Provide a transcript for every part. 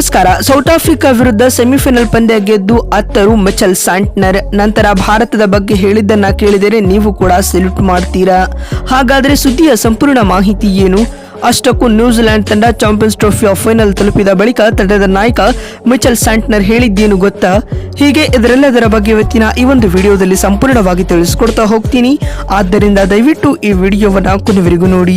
ನಮಸ್ಕಾರ. South Africa ವಿರುದ್ಧ semifinal ಪಂದ್ಯ ಗೆದ್ದು ಅತ್ತರು ಮಚಲ್ ಸ್ಯಾಂಟ್ನರ್. ನಂತರ ಭಾರತದ ಬಗ್ಗೆ ಹೇಳಿದ್ದನ್ನ ಕೇಳಿದರೆ ನೀವು ಕೂಡ ಸೆಲ್ಯೂಟ್ ಮಾಡ್ತೀರಾ? ಹಾಗಾದ್ರೆ ಸುದ್ದಿಯ ಸಂಪೂರ್ಣ ಮಾಹಿತಿ ಏನು? ಅಷ್ಟಕ್ಕೂ ನ್ಯೂಜಿಲೆಂಡ್ ತಂಡ ಚಾಂಪಿಯನ್ಸ್ ಟ್ರೋಫಿ ಆಫ್ ಫೈನಲ್ ತಲುಪಿದ ಬಳಿಕ ತಂಡದ ನಾಯಕ ಮಿಚಲ್ ಸ್ಯಾಂಟ್ನರ್ ಹೇಳಿದ್ದೇನು ಗೊತ್ತಾ? ಹೀಗೆ ಇದರೆಲ್ಲದರ ಬಗ್ಗೆ ಇವತ್ತಿನ ಈ ಒಂದು ವಿಡಿಯೋದಲ್ಲಿ ಸಂಪೂರ್ಣವಾಗಿ ತಿಳಿಸಿಕೊಡ್ತಾ ಹೋಗ್ತೀನಿ. ಆದ್ದರಿಂದ ದಯವಿಟ್ಟು ಈ ವಿಡಿಯೋವನ್ನ ಕೊನೆವರೆಗೂ ನೋಡಿ.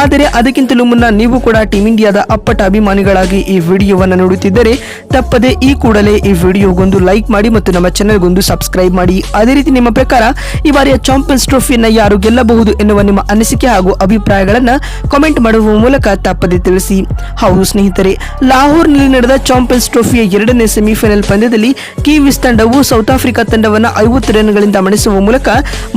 ಆದರೆ ಅದಕ್ಕಿಂತಲೂ ಮುನ್ನ ನೀವು ಕೂಡ ಟೀಮ್ ಇಂಡಿಯಾದ ಅಪ್ಪಟ ಅಭಿಮಾನಿಗಳಾಗಿ ಈ ವಿಡಿಯೋವನ್ನು ನೋಡುತ್ತಿದ್ದರೆ ತಪ್ಪದೆ ಈ ಕೂಡಲೇ ಈ ವಿಡಿಯೋಗೊಂದು ಲೈಕ್ ಮಾಡಿ ಮತ್ತು ನಮ್ಮ ಚಾನೆಲ್ಗೊಂದು ಸಬ್ಸ್ಕ್ರೈಬ್ ಮಾಡಿ. ಅದೇ ರೀತಿ ನಿಮ್ಮ ಪ್ರಕಾರ ಈ ಬಾರಿಯ ಚಾಂಪಿಯನ್ಸ್ ಟ್ರೋಫಿಯನ್ನು ಯಾರು ಗೆಲ್ಲಬಹುದು ಎನ್ನುವ ನಿಮ್ಮ ಅನಿಸಿಕೆ ಹಾಗೂ ಅಭಿಪ್ರಾಯಗಳನ್ನು ಕಾಮೆಂಟ್ ಮಾಡುವ ಮೂಲಕ ತಪ್ಪದೆ ತಿಳಿಸಿ. ಹೌದು ಸ್ನೇಹಿತರೆ, ಲಾಹೋರ್ನಲ್ಲಿ ನಡೆದ ಚಾಂಪಿಯನ್ಸ್ ಟ್ರೋಫಿಯ ಎರಡನೇ ಸೆಮಿಫೈನಲ್ ಪಂದ್ಯದಲ್ಲಿ ಕಿವೀಸ್ ತಂಡವು ಸೌತ್ ಆಫ್ರಿಕಾ ತಂಡವನ್ನು ಐವತ್ತು ರನ್ಗಳಿಂದ ಮಣಿಸುವ ಮೂಲಕ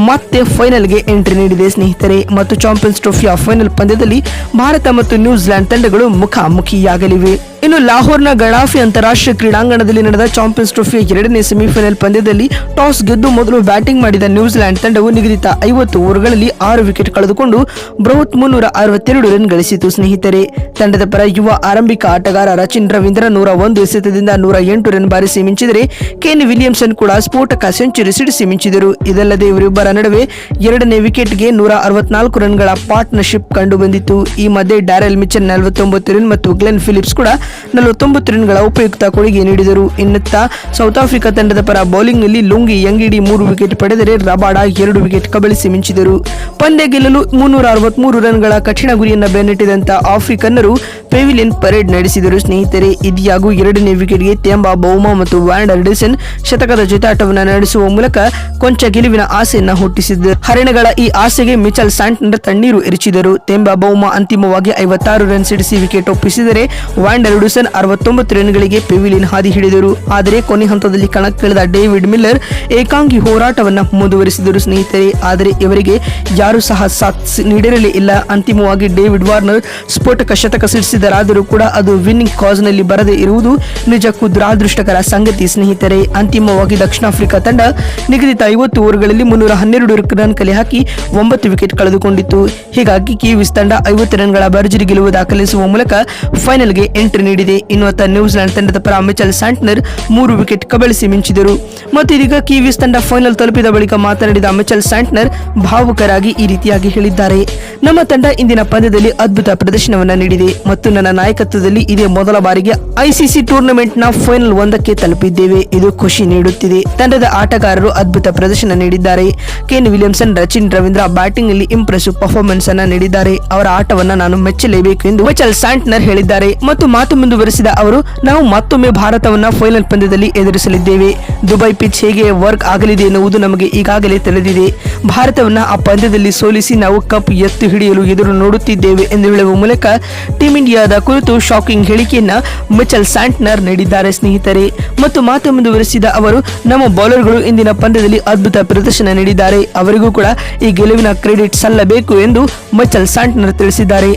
ಮತ್ತೆ ಫೈನಲ್ಗೆ ಎಂಟ್ರಿ ನೀಡಿದೆ ಸ್ನೇಹಿತರೆ. ಮತ್ತು ಚಾಂಪಿಯನ್ಸ್ ಟ್ರೋಫಿಯ ಫೈನಲ್ ಪಂದ್ಯದಲ್ಲಿ ಭಾರತ ಮತ್ತು ನ್ಯೂಜಿಲೆಂಡ್ ತಂಡಗಳು ಮುಖಾಮುಖಿಯಾಗಲಿವೆ. ಇನ್ನು ಲಾಹೋರ್ನ ಗಡಾಫಿ ಅಂತಾರಾಷ್ಟ್ರೀಯ ಕ್ರೀಡಾಂಗಣದಲ್ಲಿ ನಡೆದ ಚಾಂಪಿಯನ್ಸ್ ಟ್ರೋಫಿಯ ಎರಡನೇ ಸೆಮಿಫೈನಲ್ ಪಂದ್ಯದಲ್ಲಿ ಟಾಸ್ ಗೆದ್ದು ಮೊದಲು ಬ್ಯಾಟಿಂಗ್ ಮಾಡಿದ ನ್ಯೂಜಿಲೆಂಡ್ ತಂಡವು ನಿಗದಿತ ಐವತ್ತು ಓವರ್ಗಳಲ್ಲಿ ಆರು ವಿಕೆಟ್ ಕಳೆದುಕೊಂಡು ಬೃಹತ್ ಮುನ್ನೂರ ಅರವತ್ತೆರಡು ರನ್ ಗಳಿಸಿತು, ಸ್ನೇಹಿತರೆ. ತಂಡದ ಪರ ಯುವ ಆರಂಭಿಕ ಆಟಗಾರ ರಚಿನ್ ರವೀಂದ್ರ ನೂರ ಒಂದು ಎಸೆತದಿಂದ ನೂರ ಎಂಟು ರನ್ ಬಾರಿಸಿ ಮಿಂಚಿದರೆ ಕೇನ್ ವಿಲಿಯಮ್ಸನ್ ಕೂಡ ಸ್ಫೋಟಕ ಸೆಂಚುರಿ ಸಿಡಿಸಿ ಮಿಂಚಿದರು. ಇದಲ್ಲದೆ ಇವರಿಬ್ಬರ ನಡುವೆ ಎರಡನೇ ವಿಕೆಟ್ಗೆ ನೂರ ಅರವತ್ನಾಲ್ಕು ರನ್ಗಳ ಪಾರ್ಟ್ನರ್ಶಿಪ್ ಕಂಡು ಬಂದಿತ್ತು ಈ ಮಧ್ಯೆ ಡ್ಯಾರೆಲ್ ಮಿಚನ್ ನಲವತ್ತೊಂಬತ್ತು ರನ್ ಮತ್ತು ಗ್ಲೆನ್ ಫಿಲಿಪ್ಸ್ ಕೂಡ ನಲವತ್ತೊಂಬತ್ತು ರನ್ಗಳ ಉಪಯುಕ್ತ ಕೊಡುಗೆ ನೀಡಿದರು. ಇನ್ನತ್ತ ಸೌತ್ ಆಫ್ರಿಕಾ ತಂಡದ ಪರ ಬೌಲಿಂಗ್ನಲ್ಲಿ ಲುಂಗಿ ಯಂಗಿಡಿ ಮೂರು ವಿಕೆಟ್ ಪಡೆದರೆ ರಬಾಡಾ ಎರಡು ವಿಕೆಟ್ ಕಬಳಿಸಿ ಮಿಂಚಿದರು. ಪಂದ್ಯ ಗೆಲ್ಲಲು ಮುನ್ನೂರ ಅರವತ್ಮೂರು ರನ್ಗಳ ಕಠಿಣ ಗುರಿಯನ್ನು ಬೆನ್ನಟ್ಟಿದಂತ ಆಫ್ರಿಕನ್ನರು ಪೆವಿಲಿಯನ್ ಪರೇಡ್ ನಡೆಸಿದರು. ಸ್ನೇಹಿತರೆ, ಇದಿಯಾಗೂ ಎರಡನೇ ವಿಕೆಟ್ಗೆ ತೆಂಬಾ ಬೌಮಾ ಮತ್ತು ವ್ಯಾಂಡರ್ ಡಿಸನ್ ಶತಕದ ಜೊತಾಟವನ್ನು ನಡೆಸುವ ಮೂಲಕ ಕೊಂಚ ಗೆಲುವಿನ ಆಸೆಯನ್ನ ಹುಟ್ಟಿಸಿದ್ದರು. ಹರಿಣಗಳ ಈ ಆಸೆಗೆ ಮಿಚಲ್ ಸ್ಯಾಂಟ್ನರ್ ತಣ್ಣೀರು ಎರಚಿದರು. ತೆಂಬಾ ಬೌಮಾ ಅಂತಿಮವಾಗಿ ಐವತ್ತಾರು ರನ್ ಸಿಡಿಸಿ ವಿಕೆಟ್ ಒಪ್ಪಿಸಿದರೆ ವ್ಯಾಂಡರ್ ಡುಸನ್ ಅರವತ್ತೊಂಬತ್ತು ರನ್ಗಳಿಗೆ ಪೆವಿಲಿಯನ್ ಹಾದಿ ಹಿಡಿದರು. ಆದರೆ ಕೊನೆ ಹಂತದಲ್ಲಿ ಕಣಕ್ಕಿಳಿದ ಡೇವಿಡ್ ಮಿಲ್ಲರ್ ಏಕಾಂಗಿ ಹೋರಾಟವನ್ನು ಮುಂದುವರಿಸಿದರು ಸ್ನೇಹಿತರೆ. ಆದರೆ ಇವರಿಗೆ ಯಾರು ಸಹ ಸಾಥ್ ಸ್- ನೀಡಿರಲೇ ಇಲ್ಲ. ಅಂತಿಮವಾಗಿ ಡೇವಿಡ್ ವಾರ್ನರ್ ಸ್ಫೋಟಕ ಶತಕ ಸಿಡಿಸಿದರಾದರೂ ಕೂಡ ಅದು ವಿನ್ನಿಂಗ್ ಕಾಸ್ನಲ್ಲಿ ಬರದೇ ಇರುವುದು ನಿಜಕ್ಕೂ ದುರಾದೃಷ್ಟಕರ ಸಂಗತಿ ಸ್ನೇಹಿತರೆ. ಅಂತಿಮವಾಗಿ ದಕ್ಷಿಣ ಆಫ್ರಿಕಾ ತಂಡ ನಿಗದಿತ ಐವತ್ತು ಓವರ್ಗಳಲ್ಲಿ ಮುನ್ನೂರ ಹನ್ನೆರಡು ರನ್ ಕಲೆ ಹಾಕಿ ಒಂಬತ್ತು ವಿಕೆಟ್ ಕಳೆದುಕೊಂಡಿತ್ತು. ಹೀಗಾಗಿ ಕಿವೀಸ್ ತಂಡ ಐವತ್ತು ರನ್ಗಳ ಭರ್ಜರಿ ಗೆಲುವು ದಾಖಲಿಸುವ ಮೂಲಕ ಫೈನಲ್ಗೆ ಎಂಟ್ರಿ ನೀಡಿದೆ. ಇನ್ನುವತ್ತ ನ್ಯೂಜಿಲೆಂಡ್ ತಂಡದ ಪರ ಮಿಚಲ್ ಸ್ಯಾಂಟ್ನರ್ ಮೂರು ವಿಕೆಟ್ ಕಬಳಿಸಿ ಮಿಂಚಿದರು. ಮತ್ತು ಇದೀಗ ಕಿವೀಸ್ ತಂಡ ಫೈನಲ್ ತಲುಪಿದ ಬಳಿಕ ಮಾತನಾಡಿದ ಮಿಚಲ್ ಸ್ಯಾಂಟ್ನರ್ ಭಾವುಕರಾಗಿ ಈ ರೀತಿಯಾಗಿ ಹೇಳಿದ್ದಾರೆ. ನಮ್ಮ ತಂಡ ಇಂದಿನ ಪಂದ್ಯದಲ್ಲಿ ಅದ್ಭುತ ಪ್ರದರ್ಶನವನ್ನು ನೀಡಿದೆ. ಮತ್ತು ನನ್ನ ನಾಯಕತ್ವದಲ್ಲಿ ಇದೇ ಮೊದಲ ಬಾರಿಗೆ ಐಸಿಸಿ ಟೂರ್ನಮೆಂಟ್ನ ಫೈನಲ್ ಒಂದಕ್ಕೆ ತಲುಪಿದ್ದೇವೆ. ಇದು ಖುಷಿ ನೀಡುತ್ತಿದೆ. ತಂಡದ ಆಟಗಾರರು ಅದ್ಭುತ ಪ್ರದರ್ಶನ ನೀಡಿದ್ದಾರೆ. Kane Williamson, Rachin Ravindra batting ಅಲ್ಲಿ ಇಂಪ್ರೆಸಿವ್ ಪರ್ಫಾರ್ಮೆನ್ಸ್ ಅನ್ನು ನೀಡಿದ್ದಾರೆ. ಅವರ ಆಟವನ್ನು ನಾನು ಮೆಚ್ಚಲೇಬೇಕು ಎಂದು ಮಿಚಲ್ ಸ್ಯಾಂಟ್ನರ್ ಹೇಳಿದ್ದಾರೆ. ಮತ್ತು ಮಾತು ಮುಂದುವರೆಸಿದ ಅವರು, ನಾವು ಮತ್ತೊಮ್ಮೆ ಭಾರತವನ್ನ ಫೈನಲ್ ಪಂದ್ಯದಲ್ಲಿ ಎದುರಿಸಲಿದ್ದೇವೆ. ದುಬೈ ಪಿಚ್ ಹೇಗೆ ವರ್ಕ್ ಆಗಲಿದೆ ಎನ್ನುವುದು ನಮಗೆ ಈಗಾಗಲೇ ತಿಳಿದಿದೆ. ಭಾರತವನ್ನ ಆ ಪಂದ್ಯದಲ್ಲಿ ಸೋಲಿಸಿ ನಾವು ಕಪ್ ಎತ್ತು ಹಿಡಿಯಲು ಎದುರು ನೋಡುತ್ತಿದ್ದೇವೆ ಎಂದು ಹೇಳುವ ಮೂಲಕ ಟೀಂ ಇಂಡಿಯಾದ ಕುರಿತು ಶಾಕಿಂಗ್ ಹೇಳಿಕೆಯನ್ನ ಮಿಚಲ್ ಸ್ಯಾಂಟ್ನರ್ ನೀಡಿದ್ದಾರೆ ಸ್ನೇಹಿತರೆ. ಮತ್ತು ಮಾತು ಮುಂದುವರೆಸಿದ ಅವರು, ನಮ್ಮ ಬೌಲರ್ಗಳು ಇಂದಿನ ಪಂದ್ಯದಲ್ಲಿ ಅದ್ಭುತ ಪ್ರದರ್ಶನ ನೀಡಿದ್ದಾರೆ. ಅವರಿಗೂ ಕೂಡ ಈ ಗೆಲುವಿನ ಕ್ರೆಡಿಟ್ ಸಲ್ಲಬೇಕು ಎಂದು ಮಚಲ್ ಸ್ಯಾಂಟ್ನರ್ ತಿಳಿಸಿದ್ದಾರೆ.